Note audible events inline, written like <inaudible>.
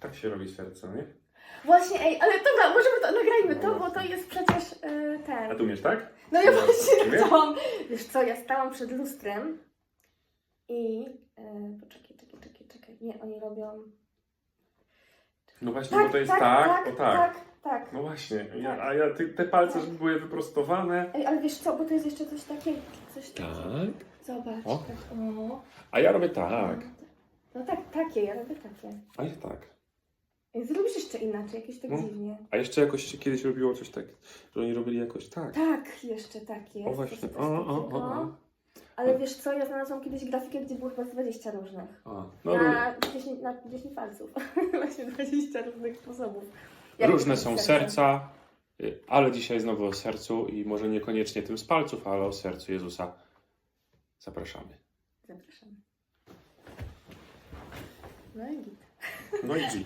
tak się robi serce, nie? Właśnie, ej, ale dobra, możemy to, nagrajmy No to, bo to jest przecież y, A ten. tu umiesz, tak? No ja No, właśnie umiem? chciałam. Wiesz co, ja stałam przed lustrem i... Y, poczekaj, czekaj, czekaj, czekaj. Nie, oni robią... No właśnie, bo to jest tak, o tak. tak, tak. No właśnie, ja, Tak. a ja ty, te palce, Tak. żeby były wyprostowane. Ej, ale wiesz co, bo to jest jeszcze coś takiego, coś takiego. Tak. Zobacz. O. Tak, o. A ja robię tak. No tak, takie, ja robię takie. A ja tak. Zrobisz jeszcze inaczej, jakieś tak No. dziwnie. A jeszcze jakoś się kiedyś robiło coś tak, że oni robili jakoś tak. Tak, jeszcze takie. O właśnie, Coś o, o, o, takiego. o. Ale wiesz co, ja znalazłam kiedyś grafikę, gdzie było chyba z 20 różnych. A, no na, 10, na 10 palców. <laughs> Właśnie 20 różnych sposobów. Jak różne są serca, y, ale dzisiaj znowu o sercu i może niekoniecznie tym z palców, ale o sercu Jezusa. Zapraszamy. Zapraszam. No i git. No i G.